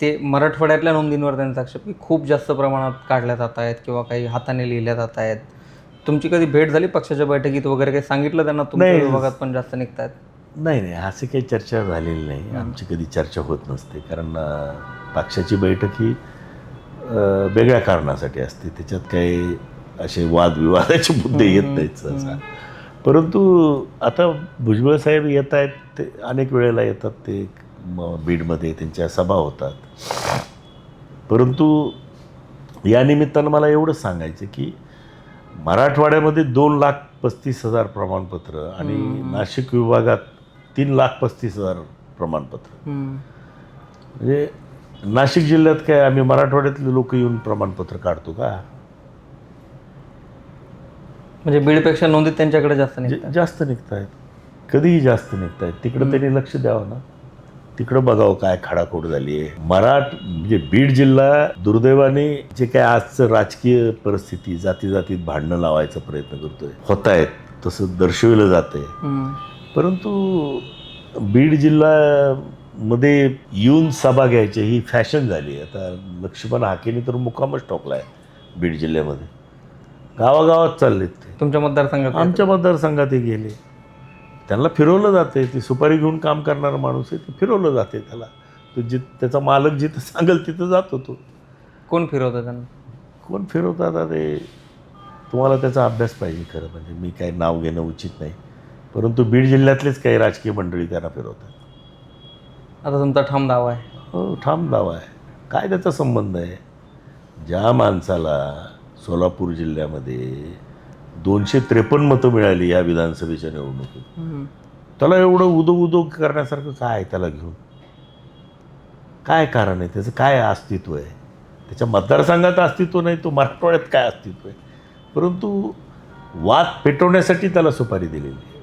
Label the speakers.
Speaker 1: ते मराठवाड्यातल्या नोंदींवर त्यांचा आक्षेप की खूप जास्त प्रमाणात काढल्या जात आहेत किंवा काही हाताने लिहिल्या जात आहेत. तुमची कधी भेट झाली पक्षाच्या बैठकीत वगैरे काही सांगितलं त्यांना? तुमच्या
Speaker 2: नाही.
Speaker 1: विभागात पण जास्त निघतायत.
Speaker 2: नाही नाही. अशी काही चर्चा झालेली नाही. आमची कधी चर्चा होत नसते. कारण अं, पक्षाची बैठक ही अं, वेगळ्या कारणासाठी असते. त्याच्यात काही असे वादविवादाचे मुद्दे येत नाहीत सहसा. परंतु आता भुजबळ साहेब येत आहेत. ते अनेक वेळेला येतात. ते बीडमध्ये त्यांच्या सभा होतात. परंतु या निमित्तानं मला एवढंच सांगायचं की मराठवाड्यामध्ये दोन लाख पस्तीस हजार प्रमाणपत्र आणि नाशिक विभागात तीन लाख पस्तीस हजार प्रमाणपत्र. म्हणजे नाशिक जिल्ह्यात काय आम्ही मराठवाड्यातले लोक येऊन प्रमाणपत्र काढतो का?
Speaker 1: म्हणजे बीडपेक्षा नोंदीत त्यांच्याकडे जास्त निघतात.
Speaker 2: जास्त निघत आहेत कधीही जास्त निघत आहेत तिकडं त्यांनी लक्ष द्यावं ना. तिकडं बघावं काय खाडाखोड झाली आहे मराठ म्हणजे बीड जिल्हा दुर्दैवाने जे काय आजचं राजकीय परिस्थिती जाती जातीत भांडणं लावायचा प्रयत्न करतोय. होत आहेत तसं दर्शविलं जातंय.
Speaker 1: हम्म.
Speaker 2: परंतु बीड जिल्ह्यामध्ये येऊन सभा घ्यायची ही फॅशन झाली आता लक्ष्मण हाकेने तर मुकामच ठोकला आहे बीड जिल्ह्यामध्ये. गावागावात चाललेत ते.
Speaker 1: तुमच्या मतदारसंघात
Speaker 2: आमच्या मतदारसंघात हे गेले. त्यांना फिरवलं जाते ती सुपारी घेऊन काम करणारा माणूस आहे ते फिरवलं जाते त्याला. तो जित त्याचा मालक जिथं सांगेल तिथं जातो तो.
Speaker 1: कोण फिरवतं त्यांना?
Speaker 2: कोण फिरवतात? ते तुम्हाला त्याचा अभ्यास पाहिजे खरं. म्हणजे मी काही नाव घेणं उचित नाही. परंतु बीड जिल्ह्यातलेच काही राजकीय मंडळी त्यांना फिरवतात.
Speaker 1: आता तुमचा ठाम दावा आहे.
Speaker 2: हो ठाम दावा आहे. काय त्याचा संबंध आहे? ज्या माणसाला सोलापूर जिल्ह्यामध्ये दोनशे त्रेपन्न मतं मिळाली या विधानसभेच्या निवडणुकीत. त्याला एवढं उदो उदो करण्यासारखं काय आहे त्याला घेऊन? काय कारण आहे? त्याचं काय अस्तित्व आहे? त्याच्या मतदारसंघात अस्तित्व नाही तो मराठवाड्यात काय अस्तित्व आहे? परंतु वाद पेटवण्यासाठी त्याला सुपारी दिलेली आहे.